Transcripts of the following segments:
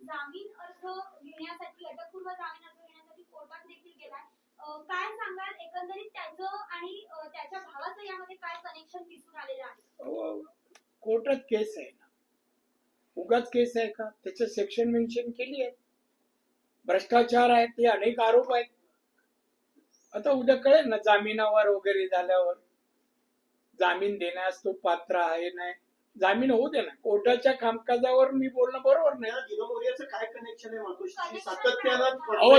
जामीन अर्ज घेण्यासाठी अटकपूर्व जामीन अर्ज घेण्यासाठी कोर्टात देखील गेलाय. काय सांगाल? एकंदरीत त्याचं आणि त्याच्या भावाचं यामध्ये काय कनेक्शन दिसून आलेलं आहे? कोर्टात केस आहे ना. उगाच केस आहे का? त्याचे सेक्शन मेन्शन केली आहे. भ्रष्टाचार आहेत ते अनेक आरोप आहेत. आता उद्या कळेल ना जामिनावर वगैरे झाल्यावर. जामीन देण्यास तो पात्र आहे नाही? जामीन होऊ दे ना. कोर्टाच्या कामकाजावर मी बोलणं बरोबर नाही. दिनमोर्याचं काय कनेक्शन आहे सातत्यानं अहो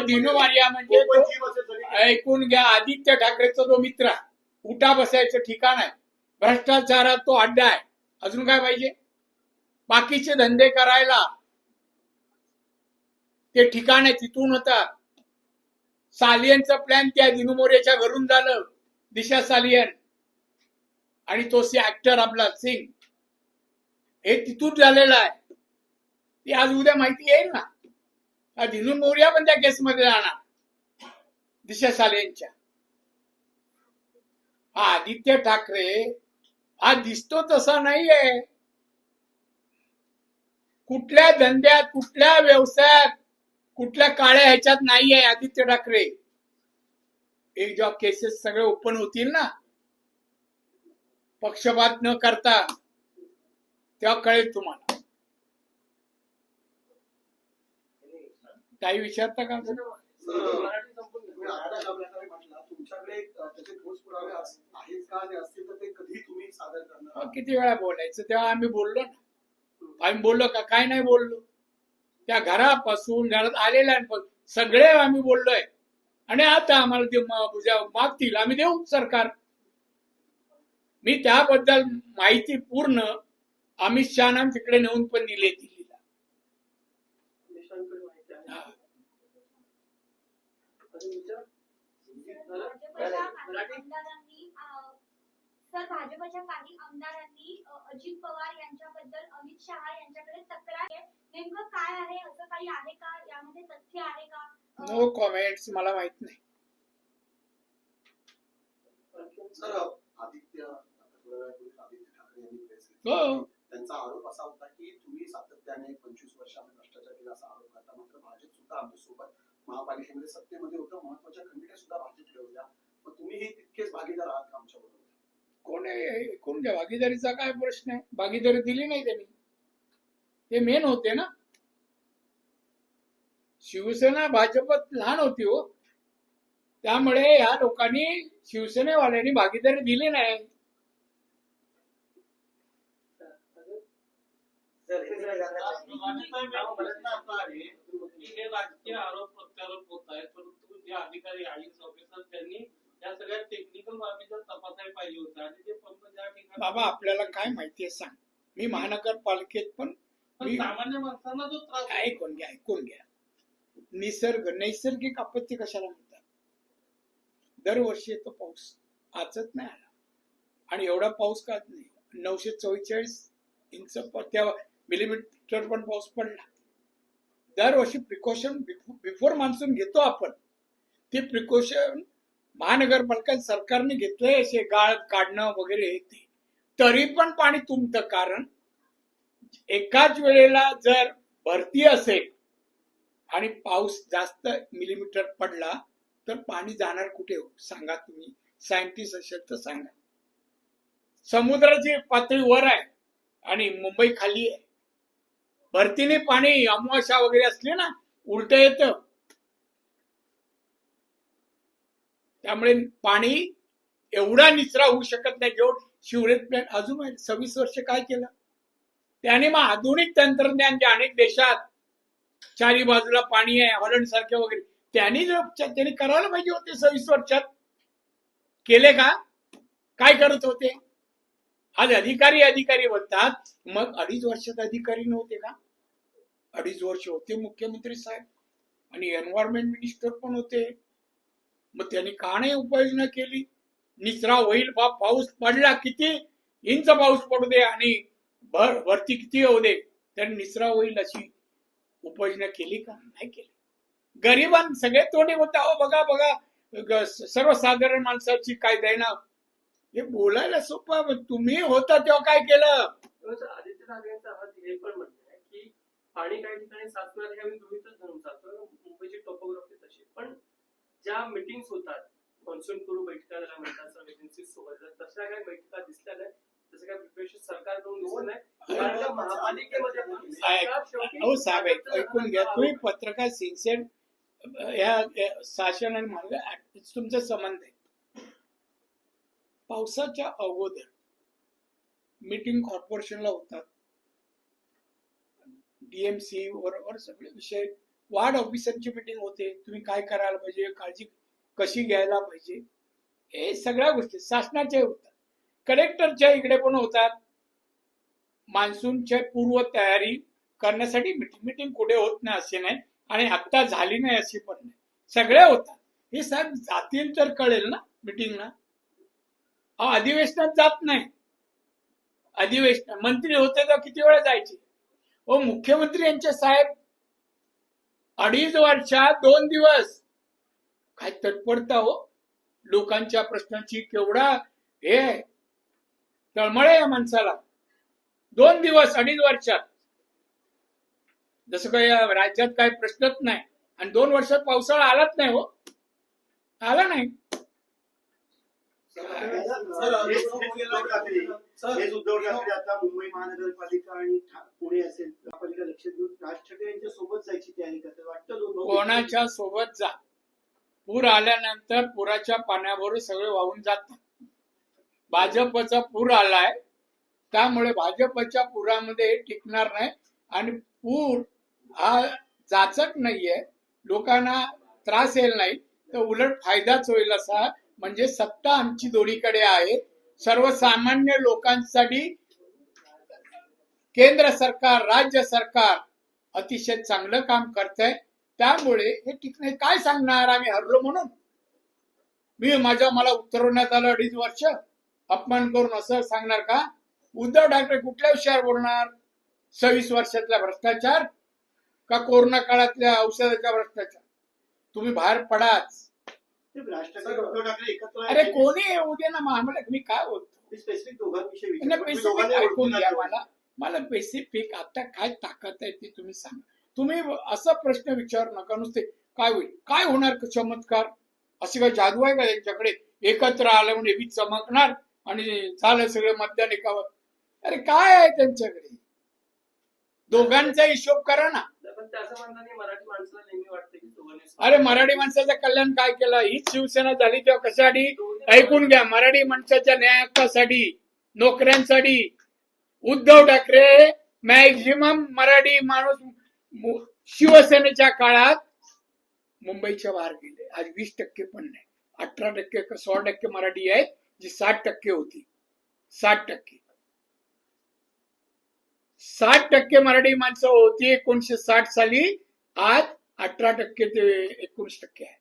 म्हणजे तो-. ऐकून घ्या आदित्य ठाकरेचा जो मित्र आहे, उठा बसायचं ठिकाण आहे. भ्रष्टाचारात तो अड्डा आहे. अजून काय पाहिजे? बाकीचे धंदे करायला. ते ठिकाण आहे तिथून होता सालियनचं प्लॅन त्या दिनुमोरेच्या घरून झालं. दिशा सालियन. आणि तो सी ऍक्टर आपला सिंग. हे तिथून झालेलं आहे. ती आज उद्या माहिती येईल ना. हा दिनू मोर्या पण त्या केसमध्ये राहणार. दिशा सालेंच्या हा आदित्य ठाकरे हा दिसतो तसा नाहीये. कुठल्या धंद्यात कुठल्या व्यवसायात कुठल्या काळ्या ह्याच्यात नाहीये आदित्य ठाकरे. एक जेव्हा केसेस सगळे ओपन होतील ना पक्षपात न करता तेव्हा कळेल तुम्हाला. काही विचारता का? तुम्ही किती वेळा बोलायचं? तेव्हा आम्ही बोललो ना. आम्ही बोललो का? काय नाही बोललो. त्या घरापासून घरात आलेल्यांपासून सगळे आम्ही बोललोय. आणि आता आम्हाला ते मागतील. आम्ही देऊ सरकार. मी त्याबद्दल माहिती पूर्ण अमित शहाना तिकडे नेऊन पण दिली दिल्लीला. हा. भाजपच्या काही आमदारांनी अं, सर भाजपच्या काही आमदारांनी अं, अजित पवार यांच्याबद्दल अमित शहा यांच्याकडे तक्रार आहे नेमकं काय आहे? असं काही आहे का? यामध्ये तथ्य आहे का? नो कॉमेंट्स मला माहीत नाही. सर आदित्य आता थोड्या वेळापूर्वी आदित्य ठाकरे यांनी प्रेस हो. त्यांचा आरोप असा होता की तुम्ही सातत्याने पंचवीस वर्षामध्ये भ्रष्टाचार केला असा आरोप करता. मात्र भाजप सुद्धा आमच्यासोबत महापालिकेमध्ये सत्तेमध्ये होतं. महत्त्वाच्या खंडिका सुद्धा भाजप ठेवल्या तुम्ही तुम्हीही तितकेच भागीदार आहात का आमच्या बरोबर? कोण आहे? भागीदारीचा काय प्रश्न आहे? भागीदारी दिली नाही त्यांनी. ते मेन होते ना. शिवसेना भाजपत लहान होती हो. त्यामुळे या लोकांनी शिवसेनेवाल्यांनी भागीदारी दिली नाही. आहे हे राजकीय आरोप प्रत्यारोप होत आहेत परंतु जे अधिकारी आय ऑफिसर त्यांनी या सगळ्या टेक्निकल बाबीचा तपासायला पाहिजे होतं आणि ते पंप ज्या ठिकाणी बाबा आपल्याला काय माहितीये सांग. मी महानगरपालिकेत पण पण सामान्य माणसांना जो त्रास ऐकून घ्या ऐकून घ्या. निसर्ग नैसर्गिक आपत्ती कशाला म्हणतात? दरवर्षी येतो पाऊस आजच नाही आला. आणि एवढा पाऊस का नाही? नऊशे चव्वेचाळीस इंच त्या मिलीमीटर पण पाऊस पडला. दरवर्षी प्रिकॉशन बिफोर मान्सून घेतो आपण. ते प्रिकॉशन महानगरपालिका सरकारने घेतलंय असे गाळ काढणं वगैरे हे ते. तरी पण पाणी तुमतं कारण एकाच वेळेला जर भरती असेल आणि पाऊस जास्त मिलीमीटर पडला तर पाणी जाणार कुठे हो? सांगा तुम्ही. सायंटिस्ट असेल तर सांगा. समुद्राची पातळी वर आहे आणि मुंबई खाली आहे. भरतीने पाणी अमावस्या वगैरे असले ना उलट येत. त्यामुळे पाणी एवढा निचरा होऊ शकत नाही जेवढ शिवरेज प्लॅन अजून सव्वीस वर्ष काय केलं? त्याने मग आधुनिक तंत्रज्ञान जे अनेक देशात चारी बाजूला पाणी आहे हॉलंड सारखे वगैरे त्यांनी जर त्यांनी करायला पाहिजे होते सव्वीस वर्षात. केले का? काय करत होते? आज अधिकारी अधिकारी म्हणतात मग अडीच वर्षात अधिकारी नव्हते का? अडीच वर्ष होते मुख्यमंत्री साहेब. आणि एन्व्हायरमेंट मिनिस्टर पण होते. मग त्यांनी का नाही उपाययोजना केली. निचरा होईल बा पाऊस पडला किती? इंच पाऊस पडू दे आणि भर वरती किती होऊ दे. त्यांनी निचरा होईल अशी उपाययोजना केली का? नाही केली. गरिबां सगळे तोंडी होता अहो बघा बघा सर्वसाधारण माणसाची काय देणार हे बोलायला सोपं आहे. तुम्ही होता तेव्हा काय केलं? आदित्य ठाकरेंचा आवाज हे पण म्हणत आहे की पाणी काही ठिकाणी साचणार हे आम्ही गृहीतच धरून चालतो. मुंबईची टोपोग्राफी तशी. पण ज्या मिटिंग्स होतात मान्सून पूर्व बैठका म्हणतात एजन्सी सोबत तर तशा काही बैठका दिसल्या नाही. तसं प्रिपरेशन सरकारकडून दिसलं नाही. कारण महापालिकेमध्ये हो साहेब ऐक- ऐकून घ्या. तुम्ही पत्रकार सिन्सिअर या शासन आणि महाराज तुमचा संबंध आहे. पावसाच्या अगोदर मीटिंग कॉर्पोरेशनला होतात. डीएमसी बरोबर सगळे विषय. वार्ड ऑफिसरची मीटिंग होते. तुम्ही काय करायला पाहिजे? काळजी कशी घ्यायला पाहिजे? हे सगळ्या गोष्टी शासनाच्या होतात. कलेक्टरच्या इकडे पण होतात. मान्सूनच्या पूर्व तयारी करण्यासाठी मीटिंग मीटिंग कुठे होत नाही असे नाही आणि आत्ता झाली नाही अशी पण नाही. सगळे होतात. हे साहेब जातील तर कळेल ना मिटिंगला हा अधिवेशनात जात नाही. अधिवेशन मंत्री होते तर किती वेळा जायचे? व मुख्यमंत्री यांचे साहेब अडीच वर्षात दोन दिवस. काय तत्परता हो लोकांच्या प्रश्नाची केवढा हे आहे. तळमळ आहे या माणसाला. दोन दिवस अडीच वर्षात. जसं काही राज्यात काही प्रश्नच नाही. आणि दोन वर्षात पावसाळा आलाच नाही हो. आला नाही. उद्धव ठाकरे आता मुंबई महानगरपालिका आणि पुणे असेल महापालिका लक्ष देऊन राज ठाकरे यांच्या सोबत जायची तयारी करतात. वाटतं कोणाच्या सोबत जा? पूर आल्यानंतर पुराच्या पाण्याबरोबर सगळे वाहून जातात. भाजपचा पूर आलाय त्यामुळे भाजपच्या पुरामध्ये टिकणार नाही आणि पूर हा जाचक नाहीये. लोकांना त्रास येईल नाही तर उलट फायदाच होईल असा म्हणजे सत्ता आमची दोन्हीकडे आहे. सर्वसामान्य लोकांसाठी केंद्र सरकार राज्य सरकार अतिशय चांगलं काम करतंय. त्यामुळे हे टिकणे काय सांगणार आम्ही हरलो म्हणून? मी माझ्या मला उतरवण्यात आलं अडीच वर्ष. अपमान करून असं सांगणार का? उद्धव ठाकरे कुठल्या विषयावर बोलणार? सव्वीस वर्षातला भ्रष्टाचार का कोरोना काळातल्या औषधाचा भ्रष्टाचार? तुम्ही बाहेर पडाच. अरे कोणी येऊ दे ना मग आम्हाला मी काय बोलतो? स्पेसिफिक दोघांविषयी ऐकून. मला. मला स्पेसिफिक आता काय ताकद आहे ते तुम्ही सांगा. तुम्ही असा प्रश्न विचारू नका. नुसते काय होईल? काय होणार चमत्कार? अशी काय जादू आहे का त्यांच्याकडे? एकत्र आलं म्हणजे वीज चमकणार आणि झालं सगळं मतदान एकावर. अरे काय आहे त्यांच्याकडे? दोघांचा हिशोब करा ना. अरे मराठी माणसाचं कल्याण काय केलं? हीच शिवसेना झाली तेव्हा कशासाठी? ऐकून घ्या मराठी माणसाच्या न्यायासाठी नोकऱ्यांसाठी. उद्धव ठाकरे मॅक्झिमम मराठी माणूस शिवसेनेच्या काळात मुंबईच्या बाहेर गेले. आज वीस टक्के पण नाही. अठरा टक्के सोळा टक्के मराठी आहेत जी साठ टक्के होती. साठ टक्के. साठ टक्के मराठी माणसं होती एकोणीशे साठ साली. आज अठरा टक्के ते एकोणीस टक्के आहे.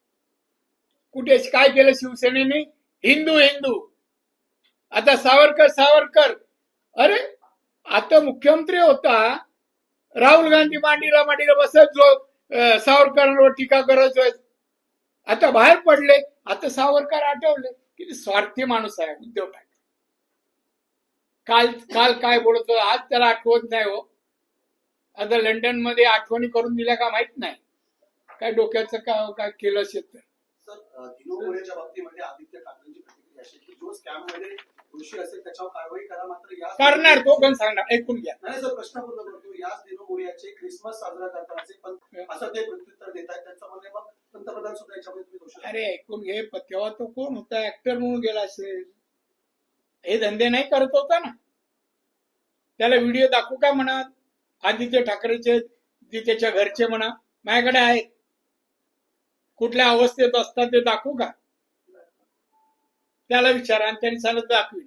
कुठे काय केलं शिवसेनेने? हिंदू हिंदू. आता सावरकर सावरकर. अरे आता मुख्यमंत्री होता. राहुल गांधी मांडीला मांडीला बसत जो सावरकरांवर टीका करत आता बाहेर पडले. आता सावरकर आठवले. किती स्वार्थी माणूस आहे उद्धव ठाकरे काल काल काय बोलत आज त्याला आठवत नाही हो. आता लंडनमध्ये आठवणी करून दिल्या का माहीत नाही. काय डोक्याचं का काय केलं असेल तर. करणार तो पण सांगणार ऐकून घ्या. नाही सर प्रश्न पूर्ण करतो. याच दिनू मोर्याचे क्रिसमस साजरा करतानाचे पण असं ते प्रत्युत्तर देत आहेत त्यांचं म्हणणे मग पंतप्रधान सुद्धा याच्यामध्ये अरे ऐकून घे तेव्हा तो कोण होता? ऍक्टर म्हणून गेला असेल. हे धंदे नाही करत होता ना. त्याला व्हिडिओ दाखवू का म्हणा आदित्य ठाकरेचे त्याच्या घरचे म्हणा माझ्याकडे आहेत. कुठल्या अवस्थेत असतात ते दाखवू का? त्याला विचारा आणि त्यांनी सांगत दाखवी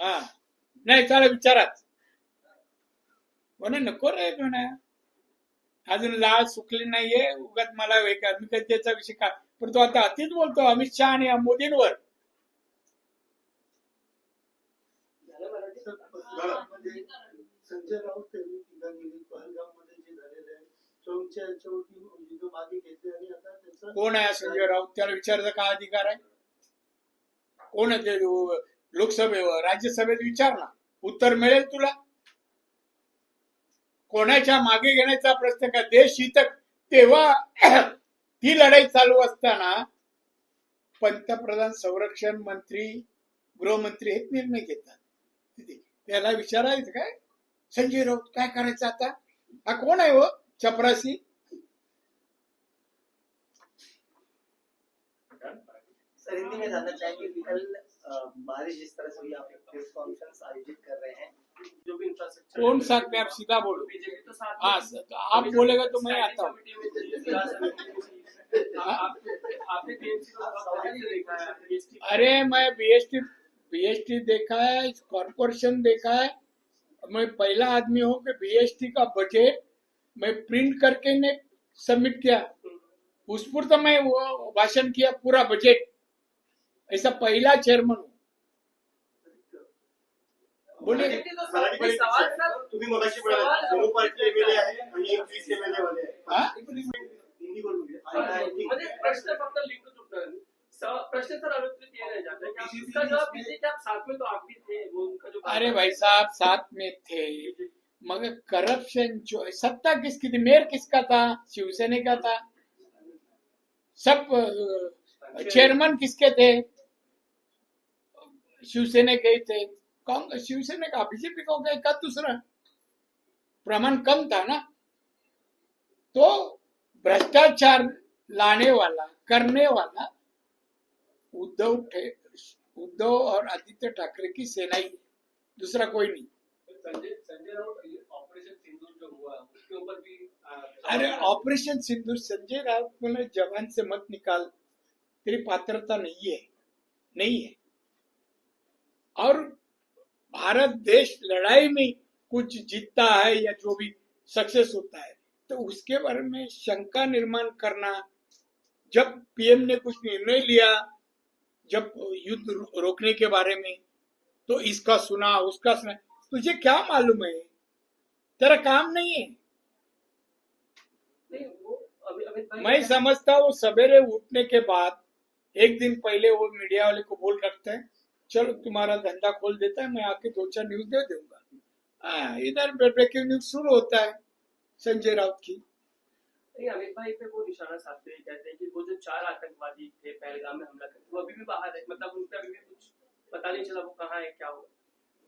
हा. नाही त्याला विचाराच. म्हणे नको रे म्हणा. अजून लाळ सुकली नाहीये. उगाच मला मी काही त्याचा विषय का पण तो आता अतिच बोलतो अमित शहा आणि मोदींवर. मराठी पत्रकारांमध्ये म्हणजे संजय राऊत यांनी टीका केली पहलगावमध्ये जे झालेले आहे. ट्रम्पच्या याच्यावरती युद्ध मागे घेतले आणि आता त्याचं कोण आहे संजय राऊत? त्याला विचारायचा काय अधिकार आहे? कोण आहे ते? लोकसभेवर राज्यसभेत विचार ना उत्तर मिळेल तुला? कोणाच्या मागे घेण्याचा प्रश्न का? देश हित तेव्हा ती लढाई चालू असताना पंतप्रधान संरक्षण मंत्री गृहमंत्री हे निर्णय घेतात. त्याला विचारायचं काय? संजय राऊत काय करायचं आता? हा कोण आहे हो? चपरासी सर हिंदी में जानना चाहेंगे कि कल बारिश जिस तरह से आप प्रेस कॉन्फ्रेंस आयोजित कर रहे हैं जो भी इंफ्रास्ट्रक्चर कौन सा मैं आप सीधा बोलो? बीजेपी तो साथ हाँ सर, तो आप बोलेगा तो मैं आता हूँ? आपने टीएमसी को बहुत पहले से देखा है। अरे मैं बीएसटी बीएसटी देखा है कॉरपोरेशन देखा है। मैं पहला आदमी हूँ कि बीएसटी का बजट मैं प्रिंट करके ने सबमिट किया। उस पर तो मैं वो भाषण किया पूरा बजट ऐसा पहला चेयरमैन हूँ। बोलिए। हा? प्रश्न फक्त लिंक तुटणार प्रश्न सर अनुत्तरित ये रह जाता है कि आप इसका जवाब दीजिए आप साथ में तो आप भी थे वो उनका जो अरे भाई साहब साथ में थे। मगर करप्शन जो सत्ता किसकी थी? मेयर किसका था? शिवसेना का था। सब चेयरमैन किसके थे? शिवसेना के ही थे। कांग्रेस शिवसेना का बीजेपी का हो गया का दूसरा? प्रमाण कम था ना। तो भ्रष्टाचार लाने वाला करने वाला उद्धव उद्धव और आदित्य ठाकरे की सेना ही। दूसरा कोई नहीं। संजय संजय राउत ऑपरेशन सिंदूर जो हुआ उसके ऊपर भी अरे ऑपरेशन सिंधु संजय राउत बोले जवान से मत निकाल। तेरी पात्रता नहीं है नहीं है। और भारत देश लड़ाई में कुछ जीतता है या जो भी सक्सेस होता है तो उसके बारे में शंका निर्माण करना जब पीएम ने कुछ निर्णय लिया जब युद्ध रोकने के बारे में तो इसका सुना उसका सुना। तुझे क्या मालूम है? तेरा काम नहीं है। नहीं वो अभी मैं समझता हूँ सवेरे उठने के बाद एक दिन पहले वो मीडिया वाले को बोल रखते हैं चलो तुम्हारा धंधा खोल देता है मैं आके दो चार न्यूज़ दे दूँगा। हाँ, इधर ब्रेकिंग न्यूज़ शुरू होता है संजय राउत की। नहीं अमित भाई पे वो निशाना कहते हैं कि वो जो चार आतंकवादी थे पहलगाम में हमला करते वो अभी भी बाहर है। मतलब उनका अभी भी कुछ पता नहीं चला वो कहाँ है क्या हुआ।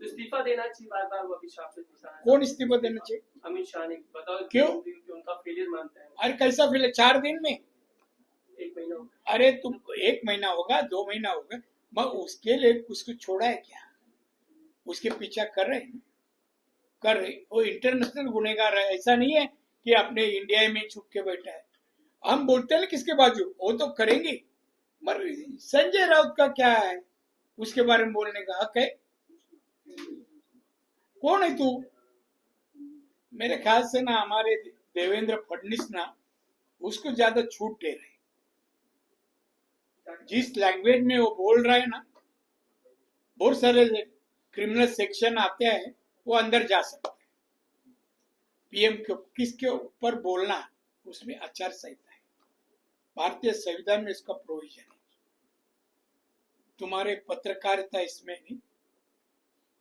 तो इस्तीफा देना चाहिए बार बार वो अमित शाह पे कौन इस्तीफा देना चाहिए? अमित शाह ने बताओ क्यों? उनका फेलियर मानते हैं। अरे कैसा फिर चार दिन में? एक महीना अरे तुम एक महीना होगा दो महीना होगा। मैं उसके लिए उसको छोड़ा है क्या? उसके पीछा कर रहे हैं? कर रहे वो इंटरनेशनल गुनेगार है ऐसा नहीं है कि अपने इंडिया में छुप के बैठा है। हम बोलते हैं किसके बाजू? वो तो करेंगे। मगर संजय राउत का क्या है? उसके बारे में बोलने का हक है। कौन है तू? मेरे ख्याल से ना हमारे देवेंद्र फडणवीस ना उसको ज़्यादा छूट दे रहे जिस लैंग्वेज में वो बोल रहा है ना, बहुत सारे क्रिमिनल सेक्शन आते हैं, वो अंदर जा सकते पीएम के किसके ऊपर बोलना उसमें आचार संहिता है। भारतीय संविधान में इसका प्रोविज़न है। तुम्हारे पत्रकारिता इसमें नहीं।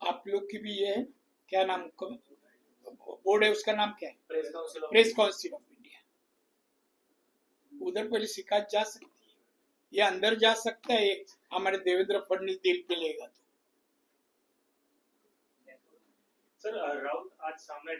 आप लोग की भी ये है। क्या नाम बोर्ड है उसका नाम क्या है? प्रेस काउंसिल ऑफ़ इंडिया उधर पहले शिकायत जा सकती है। ये अंदर जा सकता है हमारे देवेंद्र फडणवीस दिल पे लेगा तो। सर राऊत आज सामना